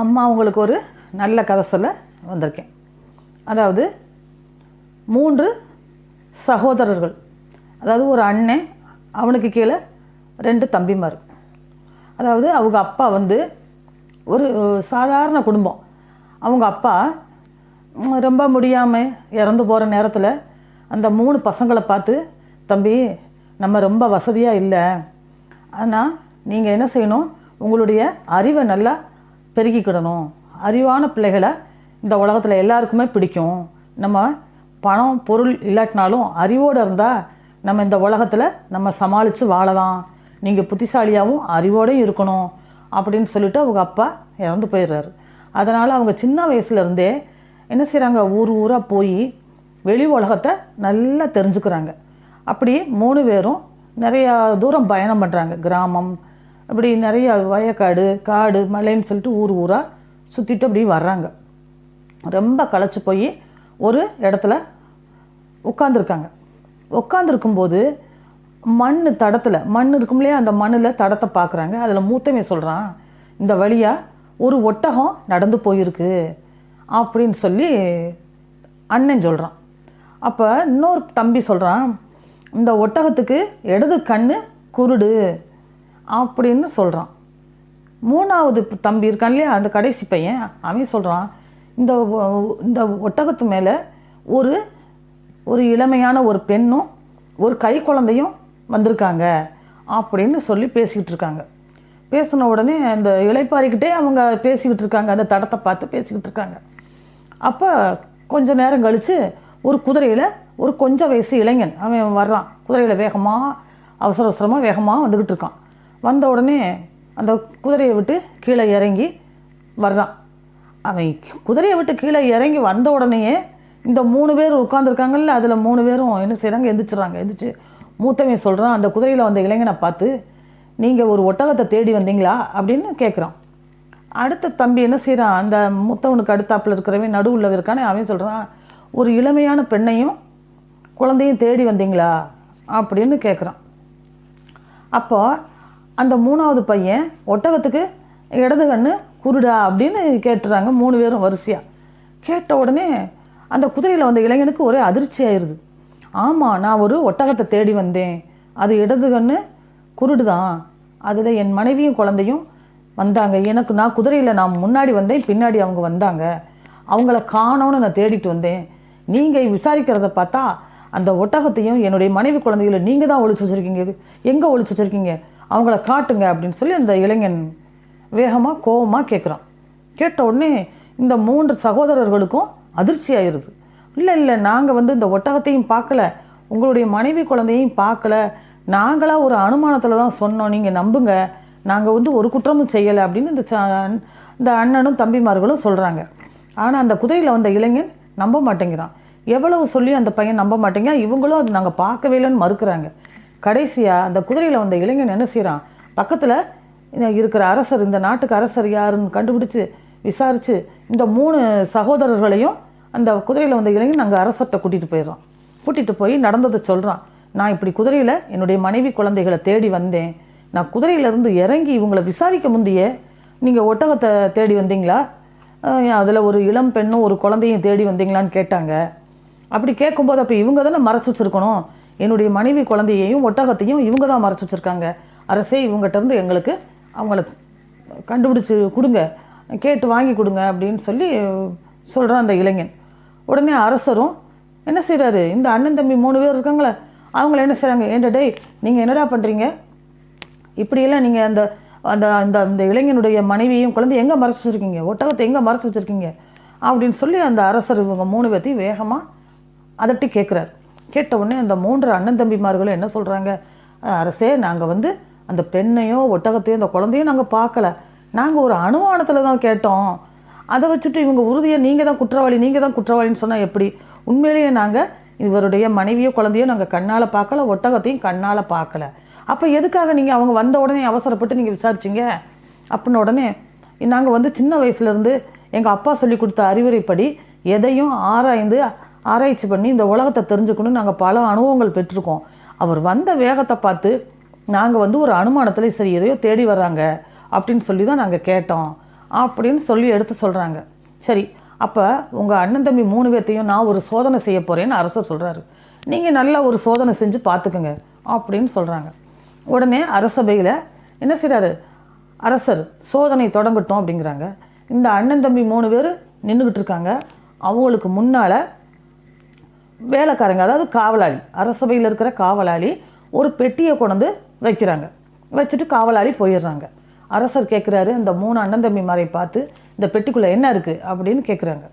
அம்மா உங்களுக்கு ஒரு நல்ல கதை சொல்ல வந்திருக்கேன். அதாவது மூன்று சகோதரர்கள். அதாவது ஒரு அண்ணன் அவனுக்கு கீழே ரெண்டு தம்பிமார். அதாவது அவங்க அப்பா வந்து ஒரு சாதாரண குடும்பம். அவங்க அப்பா ரொம்ப முடியாமல் இறந்து போகிற நேரத்தில் அந்த மூணு பசங்களை பார்த்து தம்பி நம்ம ரொம்ப வசதியாக இல்லை. ஆனால் நீங்கள் என்ன செய்யணும்? உங்களுடைய அறிவை நல்லா பெருக்கிக்கிடணும் அறிவான பிள்ளைகளை இந்த உலகத்தில் எல்லாருக்குமே பிடிக்கும். நம்ம பணம் பொருள் இல்லாட்டினாலும் அறிவோடு இருந்தால் நம்ம இந்த உலகத்தில் நம்ம சமாளித்து வாழலாம். நீங்கள் புத்திசாலியாகவும் அறிவோடையும் இருக்கணும் அப்படின்னு சொல்லிட்டு அவங்க அப்பா இறந்து போயிடுறாரு. அதனால் அவங்க சின்ன வயசுலேருந்தே என்ன செய்கிறாங்க ஊர் ஊராக போய் வெளி உலகத்தை நல்லா தெரிஞ்சுக்கிறாங்க. அப்படி மூணு பேரும் நிறையா தூரம் பயணம் பண்ணுறாங்க கிராமம் அப்படி நிறைய வயக்காடு காடு மலைன்னு சொல்லிட்டு ஊர் ஊராக சுற்றிட்டு அப்படி வர்றாங்க. ரொம்ப களைச்சி போய் ஒரு இடத்துல உட்காந்துருக்காங்க உட்காந்துருக்கும்போது மண் தடத்தில் மண் இருக்கும் இல்லையா அந்த மண்ணில் தடத்தை பார்க்குறாங்க. அதில் மூத்தமே சொல்கிறான் இந்த வழியாக ஒரு ஒட்டகம் நடந்து போயிருக்கு அப்படின்னு சொல்லி அண்ணன் சொல்கிறான் அப்போ இன்னொரு தம்பி சொல்கிறான் இந்த ஒட்டகத்துக்கு இடது கண் குருடு அப்படின்னு சொல்கிறான் மூணாவது தம்பி இருக்கான் இல்லையா? அந்த கடைசி பையன். அவன் சொல்கிறான் இந்த இந்த ஒட்டகத்து மேலே ஒரு ஒரு இளமையான ஒரு பெண்ணும் ஒரு கை குழந்தையும் வந்திருக்காங்க அப்படின்னு சொல்லி பேசிக்கிட்டு இருக்காங்க. பேசின உடனே அந்த இளைப்பாரிக்கிட்டே அவங்க பேசிக்கிட்டு இருக்காங்க அந்த தடத்தை பார்த்து பேசிக்கிட்டு இருக்காங்க. அப்போ கொஞ்ச நேரம் கழித்து ஒரு குதிரையில் ஒரு கொஞ்சம் வயசு இளைஞன் அவன் வர்றான். குதிரையில் வேகமாக அவசர அவசரமாக வேகமாக வந்துக்கிட்டு இருக்கான். வந்த உடனே அந்த குதிரையை விட்டு கீழே இறங்கி வர்றான். அவன் குதிரையை விட்டு கீழே இறங்கி வந்த உடனேயே இந்த மூணு பேர் உட்காந்துருக்காங்கல்ல அதில் மூணு பேரும் என்ன செய்கிறாங்க எந்திரிச்சிட்றாங்க. எந்திரிச்சு மூத்தவன் சொல்கிறான் அந்த குதிரையில் வந்த இளைஞனை பார்த்து நீங்கள் ஒரு ஒட்டகத்தை தேடி வந்தீங்களா? அப்படின்னு கேட்குறான் அடுத்த தம்பி என்ன செய்கிறான் அந்த மூத்தவனுக்கு அடுத்தாப்பில் இருக்கிறவன் நடுவில் இருக்கானே அவன் சொல்கிறான் ஒரு இளமையான பெண்ணையும் குழந்தையும் தேடி வந்தீங்களா? அப்படின்னு கேட்குறான் அப்போ அந்த மூணாவது பையன் ஒட்டகத்துக்கு இடது கண்ணு குருடா அப்படின்னு கேட்டுறாங்க மூணு பேரும் வரிசையாக கேட்ட உடனே அந்த குதிரையில் வந்த இளைஞனுக்கு ஒரே அதிர்ச்சி ஆயிடுது ஆமாம் நான் ஒரு ஒட்டகத்தை தேடி வந்தேன். அது இடது கண்ணு குருடு தான் அதில் என் மனைவியும் குழந்தையும் வந்தாங்க. எனக்கு நான் குதிரையில் நான் முன்னாடி வந்தேன் பின்னாடி அவங்க வந்தாங்க. அவங்கள காணோன்னு நான் தேடிட்டு வந்தேன். நீங்கள் விசாரிக்கிறத பார்த்தா அந்த ஒட்டகத்தையும் என்னுடைய மனைவி குழந்தைகளை நீங்கள் தான் ஒழிச்சு வச்சுருக்கீங்க. எங்கே ஒழிச்சு வச்சுருக்கீங்க? அவங்கள காட்டுங்க அப்படின்னு சொல்லி அந்த இளைஞன் வேகமாக கோவமாக கேட்குறான் கேட்ட உடனே இந்த மூன்று சகோதரர்களுக்கும் அதிர்ச்சி ஆயிடுது இல்லை இல்லை நாங்கள் வந்து இந்த ஒட்டகத்தையும் பார்க்கல உங்களுடைய மனைவி குழந்தையும் பார்க்கல நாங்களாக ஒரு அனுமானத்தில் தான் சொன்னோம். நீங்கள் நம்புங்க. நாங்கள் வந்து ஒரு குற்றமும் செய்யலை. அப்படின்னு இந்த இந்த அண்ணனும் தம்பிமார்களும் சொல்கிறாங்க ஆனால் அந்த குதிரையில் வந்த இளைஞன் நம்ப மாட்டேங்கிறான். எவ்வளவு சொல்லி அந்த பையன் நம்ப மாட்டேங்க இவங்களும் அது நாங்கள் பார்க்கவே இல்லைன்னு மறுக்கிறாங்க. கடைசியாக அந்த குதிரையில் வந்த இளைஞன் என்ன செய்கிறான் பக்கத்தில் இருக்கிற அரசர் இந்த நாட்டுக்கு அரசர் யாருன்னு கண்டுபிடிச்சு விசாரித்து இந்த மூணு சகோதரர்களையும் அந்த குதிரையில் வந்த இளைஞன் அங்கே அரசர்கிட்ட கூட்டிகிட்டு போயிடுறான். கூட்டிகிட்டு போய் நடந்ததை சொல்கிறான் நான் இப்படி குதிரையில் என்னுடைய மனைவி குழந்தைகளை தேடி வந்தேன். நான் குதிரையிலேருந்து இறங்கி இவங்களை விசாரிக்க முந்தையே நீங்கள் ஒட்டகத்தை தேடி வந்தீங்களா? அதில் ஒரு இளம் பெண்ணும் ஒரு குழந்தையும் தேடி வந்தீங்களான்னு கேட்டாங்க. அப்படி கேட்கும்போது அப்போ இவங்க தானே மறைச்சி வச்சுருக்கணும்? என்னுடைய மனைவி குழந்தையையும் ஒட்டகத்தையும் இவங்க தான் மறைச்சு வச்சுருக்காங்க. அரசே இவங்ககிட்டருந்து எங்களுக்கு அவங்கள கண்டுபிடிச்சி கொடுங்க. கேட்டு வாங்கி கொடுங்க அப்படின்னு சொல்லி சொல்கிறான் அந்த இளைஞன். உடனே அரசரும் என்ன செய்கிறாரு இந்த அண்ணன் தம்பி மூணு பேர் இருக்காங்களே அவங்கள என்ன செய்கிறாங்க ஏன்டா டேய் நீங்கள் என்னடா பண்ணுறீங்க இப்படியெல்லாம் நீங்கள் அந்த அந்த அந்த அந்த இளைஞனுடைய மனைவியும் குழந்தை எங்கே மறைச்சி வச்சுருக்கீங்க? ஒட்டகத்தை எங்கே மறைச்சி வச்சுருக்கீங்க? அப்படின்னு சொல்லி அந்த அரசர் இவங்க மூணு பேர்த்தையும் வேகமாக அதட்டி கேட்குறாரு கேட்ட உடனே அந்த மூன்று அண்ணன் தம்பிமார்களும் என்ன சொல்கிறாங்க அரசே நாங்கள் வந்து அந்த பெண்ணையோ ஒட்டகத்தையோ அந்த குழந்தையும் நாங்கள் பார்க்கல. நாங்கள் ஒரு அனுமானத்தில் தான் கேட்டோம். அதை வச்சுட்டு இவங்க உறுதியாக நீங்கள் தான் குற்றவாளி நீங்கள் தான் குற்றவாளின்னு சொன்னால் எப்படி? உண்மையிலேயே நாங்கள் இவருடைய மனைவியோ குழந்தையோ நாங்கள் கண்ணால் பார்க்கல ஒட்டகத்தையும் கண்ணால் பார்க்கல. அப்போ எதுக்காக நீங்கள் அவங்க வந்த உடனே அவசரப்பட்டு நீங்கள் விசாரிச்சீங்க? அப்படின்ன உடனே நாங்கள் வந்து சின்ன வயசுலேருந்து எங்கள் அப்பா சொல்லி கொடுத்த அறிவுரைப்படி எதையும் ஆராய்ந்து ஆராய்ச்சி பண்ணி இந்த உலகத்தை தெரிஞ்சுக்கணும்னு நாங்கள் பல அனுபவங்கள் பெற்றிருக்கோம். அவர் வந்த வேகத்தை பார்த்து நாங்கள் வந்து ஒரு அனுமானத்தில் சரி எதையோ தேடி வர்றாங்க அப்படின்னு சொல்லி தான் நாங்கள் கேட்டோம். அப்படின்னு சொல்லி எடுத்து சொல்கிறாங்க சரி அப்போ உங்கள் அண்ணன் தம்பி மூணு பேர்த்தையும் நான் ஒரு சோதனை செய்ய போகிறேன்னு அரசர் சொல்கிறாரு நீங்கள் நல்லா ஒரு சோதனை செஞ்சு பார்த்துக்குங்க அப்படின்னு சொல்கிறாங்க உடனே அரசபையில் என்ன செய்கிறாரு அரசர் சோதனை தொடங்கட்டும் அப்படிங்கிறாங்க. இந்த அண்ணன் தம்பி மூணு பேர் நின்றுக்கிட்டு இருக்காங்க. அவங்களுக்கு முன்னால் வேலைக்காரங்க அதாவது காவலாளி அரசபையில் இருக்கிற காவலாளி ஒரு பெட்டியை கொண்டு வைக்கிறாங்க. வச்சுட்டு காவலாளி போயிடுறாங்க. அரசர் கேட்குறாரு அந்த மூணு அண்ணன் தம்பி மாதிரி பார்த்து இந்த பெட்டிக்குள்ளே என்ன இருக்குது அப்படின்னு கேட்குறாங்க.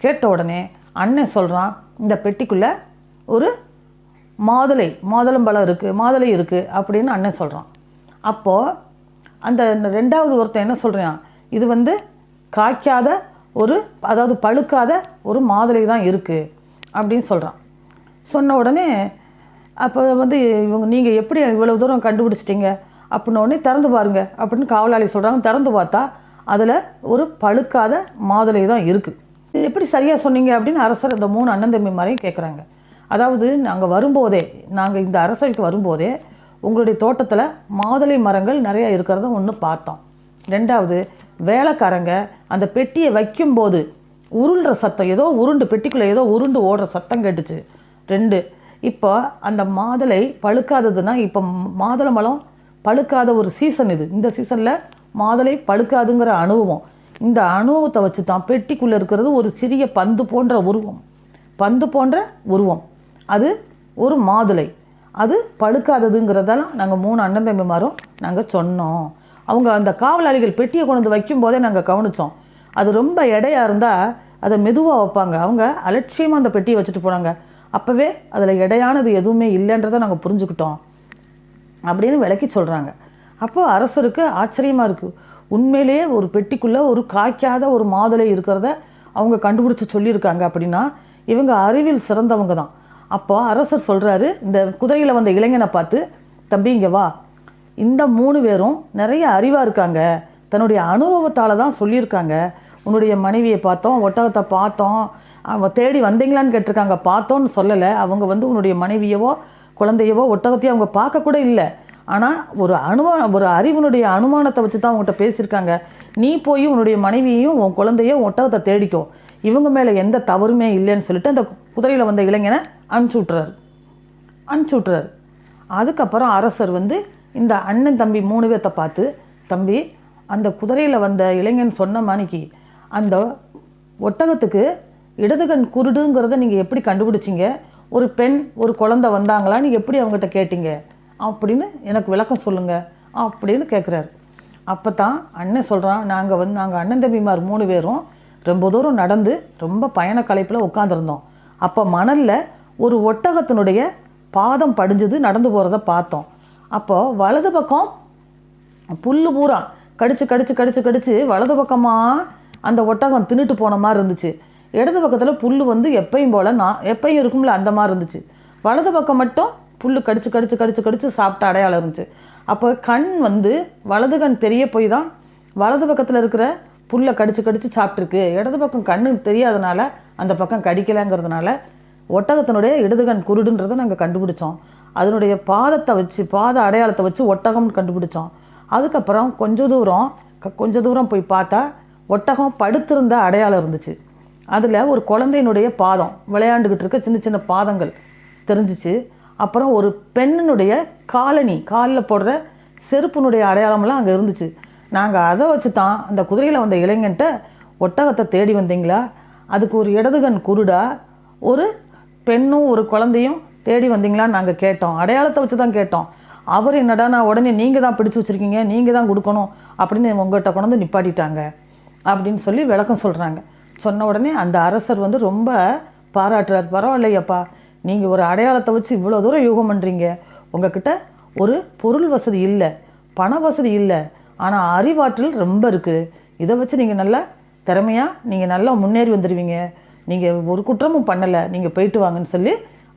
கேட்ட உடனே அண்ணன் சொல்கிறான் இந்த பெட்டிக்குள்ளே ஒரு மாதுளை மாதுளம்பழம் இருக்குது மாதுளை இருக்குது அப்படின்னு அண்ணன் சொல்கிறான் அப்போது அந்த ரெண்டாவது ஒருத்தன் என்ன சொல்கிறான் இது வந்து காய்க்காத ஒரு அதாவது பழுக்காத ஒரு மாதுளை தான் இருக்குது அப்படின்னு சொல்கிறான் சொன்ன உடனே அப்போ வந்து இவங்க நீங்கள் எப்படி இவ்வளோ தூரம் கண்டுபிடிச்சிட்டிங்க? அப்படின்ன உடனே திறந்து பாருங்க அப்படின்னு காவலாளி சொல்கிறாங்க திறந்து பார்த்தா அதில் ஒரு பழுக்காத மாதுளை தான் இருக்குது இது எப்படி சரியாக சொன்னீங்க அப்படின்னு அரசர் இந்த மூணு அண்ணன் தம்பி மாதிரியும் கேட்குறாங்க அதாவது நாங்கள் வரும்போதே நாங்கள் இந்த அரசவைக்கு வரும்போதே உங்களுடைய தோட்டத்தில் மாதுளை மரங்கள் நிறையா இருக்கிறத ஒன்று பார்த்தோம். ரெண்டாவது வேலைக்காரங்க அந்த பெட்டியை வைக்கும்போது உருள்ற சத்தம் ஏதோ உருண்டு பெட்டிக்குள்ளே ஏதோ உருண்டு ஓடுற சத்தம் கேட்டுச்சு. ரெண்டு இப்போ அந்த மாதுளை பழுக்காததுன்னா இப்போ மாதுளை மலம் பழுக்காத ஒரு சீசன் இது. இந்த சீசனில் மாதுளை பழுக்காதுங்கிற அனுபவம் இந்த அனுபவத்தை வச்சு தான் பெட்டிக்குள்ளே இருக்கிறது ஒரு சிறிய பந்து போன்ற உருவம். பந்து போன்ற உருவம். அது ஒரு மாதுளை. அது பழுக்காததுங்கிறதெல்லாம் நாங்கள் மூணு அண்ணன் தம்பிமாரும் நாங்கள் சொன்னோம். அவங்க அந்த காவலாளிகள் பெட்டியை கொண்டு வந்து வைக்கும்போதே நாங்கள் கவனித்தோம் அது ரொம்ப எடையாக இருந்தால் அதை மெதுவாக வைப்பாங்க. அவங்க அலட்சியமாக அந்த பெட்டியை வச்சுட்டு போனாங்க. அப்போவே அதில் எடையானது எதுவுமே இல்லைன்றதை நாங்கள் புரிஞ்சுக்கிட்டோம். அப்படின்னு விளக்கி சொல்கிறாங்க அப்போது அரசருக்கு ஆச்சரியமாக இருக்குது உண்மையிலேயே ஒரு பெட்டிக்குள்ளே ஒரு காய்க்காத ஒரு மாதுளை இருக்கிறத அவங்க கண்டுபிடிச்சி சொல்லியிருக்காங்க அப்படின்னா இவங்க அறிவில் சிறந்தவங்க தான். அப்போ அரசர் சொல்கிறாரு இந்த குதிரையில் வந்த இளைஞனை பார்த்து தம்பி இங்கே வா. இந்த மூணு பேரும் நிறைய அறிவாக இருக்காங்க. தன்னுடைய அனுபவத்தால் தான் சொல்லியிருக்காங்க. உன்னுடைய மனைவியை பார்த்தோம் ஒட்டகத்தை பார்த்தோம். அவ தேடி வந்தீங்களான்னு கேட்டிருக்காங்க. பார்த்தோன்னு சொல்லலை. அவங்க வந்து உன்னுடைய மனைவியவோ குழந்தையவோ ஒட்டகத்தையோ அவங்க பார்க்கக்கூட இல்லை. ஆனால் ஒரு அனுமான ஒரு அறிவினுடைய அனுமானத்தை வச்சு தான் அவங்ககிட்ட பேசியிருக்காங்க. நீ போய் உன்னுடைய மனைவியையும் உன் குழந்தையும் ஒட்டகத்தை தேடிக்கும் இவங்க மேலே எந்த தவறுமே இல்லைன்னு சொல்லிட்டு அந்த குதிரையில் வந்த இளைஞனை அனுப்பிச்சி விட்றாரு அனுப்பிச்சி விட்றாரு அதுக்கப்புறம் அரசர் வந்து இந்த அண்ணன் தம்பி மூணு பேர்த்த பார்த்து தம்பி அந்த குதிரையில் வந்த இளைஞன் சொன்ன மாணிக்கு அந்த ஒட்டகத்துக்கு இடதுகண் குருடுங்கிறத நீங்கள் எப்படி கண்டுபிடிச்சிங்க? ஒரு பெண் ஒரு குழந்த வந்தாங்களான்னு எப்படி அவங்ககிட்ட கேட்டீங்க? அப்படின்னு எனக்கு விளக்கம் சொல்லுங்கள் அப்படின்னு கேட்குறாரு அப்போ தான் அண்ணன் சொல்கிறான் நாங்கள் வந்து நாங்கள் அண்ணன் தம்பிமார் மூணு பேரும் ரொம்ப தூரம் நடந்து ரொம்ப பயண கலைப்பில் உட்காந்துருந்தோம் அப்போ மணலில் ஒரு ஒட்டகத்தினுடைய பாதம் படிஞ்சது நடந்து போகிறத பார்த்தோம். அப்போது வலது பக்கம் புல்லு பூரா கடிச்சு கடிச்சு கடிச்சு கடிச்சு வலது பக்கமாக அந்த ஒட்டகம் தின்னுட்டு போன மாதிரி இருந்துச்சு. இடது பக்கத்தில் புல் வந்து எப்பையும் போல் நான் எப்பையும் இருக்கும்ல அந்த மாதிரி இருந்துச்சு. வலது பக்கம் மட்டும் புல் கடிச்சு கடிச்சு கடிச்சு கடிச்சு சாப்பிட்ட அடையாளம் இருந்துச்சு. அப்போ கண் வந்து வலது கண் தெரிய போய் தான் வலது பக்கத்தில் இருக்கிற புல்லை கடிச்சு கடிச்சு சாப்பிட்ருக்கு இடது பக்கம் கண்ணு தெரியாதனால அந்த பக்கம் கடிக்கலைங்கிறதுனால ஒட்டகத்தினுடைய இடதுகண் குருடுன்றதை நாங்கள் கண்டுபிடிச்சோம். அதனுடைய பாதத்தை வச்சு பாத அடையாளத்தை வச்சு ஒட்டகம்னு கண்டுபிடிச்சோம். அதுக்கப்புறம் கொஞ்ச தூரம் க- கொஞ்ச தூரம் போய் பார்த்தா ஒட்டகம் படுத்திருந்த அடையாளம் இருந்துச்சு. அதில் ஒரு குழந்தையினுடைய பாதம் விளையாண்டுக்கிட்டு இருக்க சின்ன சின்ன பாதங்கள் தெரிஞ்சிச்சு. அப்புறம் ஒரு பெண்ணினுடைய காலனி காலில் போடுற செருப்பினுடைய அடையாளமெல்லாம் அங்கே இருந்துச்சு. நாங்கள் அதை வச்சு தான் அந்த குதிரையில் வந்த இளைஞன்ட்ட ஒட்டகத்தை தேடி வந்தீங்களா? அதுக்கு ஒரு இடதுகன் குருடா ஒரு பெண்ணும் ஒரு குழந்தையும் தேடி வந்தீங்களான்னு நாங்கள் கேட்டோம். அடையாளத்தை வச்சு தான் கேட்டோம். அவர் என்னடா நான் உடனே நீங்கள் தான் பிடிச்சு வச்சுருக்கீங்க நீங்கள் தான் கொடுக்கணும் அப்படின்னு உங்கள்கிட்ட கொண்டு நிப்பாட்டிட்டாங்க. அப்படின்னு சொல்லி விளக்கம் சொல்கிறாங்க சொன்ன உடனே அந்த அரசர் வந்து ரொம்ப பாராட்டுறார். பரவாயில்லையப்பா நீங்கள் ஒரு அடையாளத்தை வச்சு இவ்வளோ தூரம் யூகம் பண்ணுறீங்க உங்ககிட்ட ஒரு பொருள் வசதி இல்லை பண வசதி இல்லை ஆனால் அறிவாற்றல் ரொம்ப இருக்குது இதை வச்சு நீங்கள் நல்லா திறமையாக நீங்கள் நல்லா முன்னேறி வந்துடுவீங்க நீங்கள் ஒரு குற்றமும் பண்ணலை நீங்கள் போயிட்டு வாங்கன்னு சொல்லி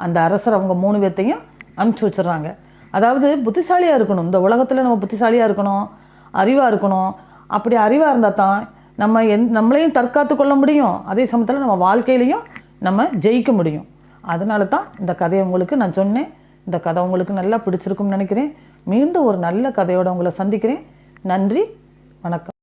அந்த அரசர் அவங்க மூணு பேர்த்தையும் அனுப்பிச்சி வச்சிடுறாங்க. அதாவது புத்திசாலியாக இருக்கணும். இந்த உலகத்தில் நம்ம புத்திசாலியாக இருக்கணும் அறிவாக இருக்கணும். அப்படி அறிவாக இருந்தால் தான் நம்ம எந் நம்மளையும் தற்காத்து கொள்ள முடியும். அதே சமயத்தில் நம்ம வாழ்க்கையிலையும் நம்ம ஜெயிக்க முடியும். அதனால தான் இந்த கதையை உங்களுக்கு நான் சொன்னேன். இந்த கதை உங்களுக்கு நல்லா பிடிச்சிருக்கும்னு நினைக்கிறேன். மீண்டும் ஒரு நல்ல கதையோட உங்களை சந்திக்கிறேன். நன்றி. வணக்கம்.